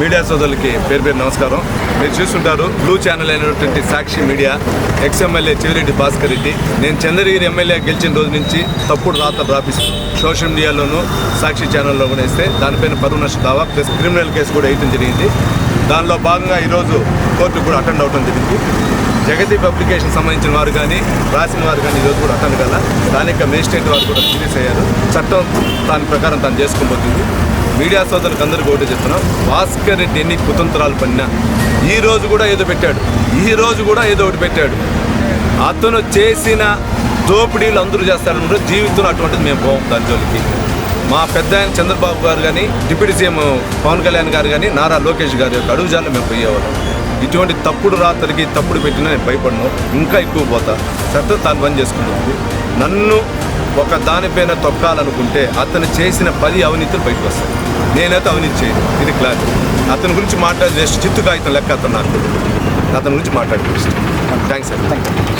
Media సోదరులకి పేరు పేరు నమస్కారం. మీరు చూస్తుంటారు బ్లూ ఛానల్ అయినటువంటి Sakshi media ex MLA Chevireddy Bhaskar Reddy. నేను చంద్రగిరి ఎమ్మెల్యే గెలిచిన రోజు నుంచి తప్పుడు రాతలు రాపిస్తాను సోషల్ మీడియాలోనూ సాక్షి ఛానల్లో కూడా ఇస్తే దానిపైన పరువు నష్ట దావా ప్లస్ క్రిమినల్ కేసు కూడా వేయటం జరిగింది. దానిలో భాగంగా ఈరోజు కోర్టు కూడా అటెండ్ అవడం జరిగింది. జగతి పబ్లికేషన్ సంబంధించిన వారు కానీ రాసిన వారు కానీ ఈరోజు కూడా అటెండ్ కదా స్థానిక మేజిస్ట్రేట్ వారు కూడా సీరియస్ అయ్యారు. చట్టం దాని ప్రకారం తాను చేసుకోబోతుంది మీడియా సోదరులకు అందరికీ ఒకటి చెప్తున్నాం భాస్కర్ రెడ్డి ఎన్ని కుతంత్రాలు పడినా ఈ రోజు కూడా ఏదో పెట్టాడు. ఈ రోజు కూడా ఏదో ఒకటి పెట్టాడు. అతను చేసిన దోపిడీలు అందరూ చేస్తారన్నమాట జీవితం అటువంటిది మేము పోం దాని జోలికి. మా పెద్ద ఆయన చంద్రబాబు గారు కానీ డిప్యూటీ సీఎం పవన్ కళ్యాణ్ గారు కానీ నారా లోకేష్ గారి యొక్క అడుగుజాల్లో మేము పోయేవాళ్ళం ఇటువంటి తప్పుడు రాత్రికి తప్పుడు పెట్టినా నేను భయపడను ఇంకా ఎక్కువ పోతా. చట్టం తాను పని చేసుకుంటుంది. నన్ను ఒక దానిపైన తొక్కాలనుకుంటే అతను చేసిన పది అవినీతులు బయటకు వస్తాయి. నేనైతే అవినీతి చేయను. ఇది క్లారిటీ అతని గురించి మాట్లాడి జస్ట్ చిత్తు కాగితం లెక్క అతను నాకు. అతని గురించి మాట్లాడి థ్యాంక్స్ థ్యాంక్ యూ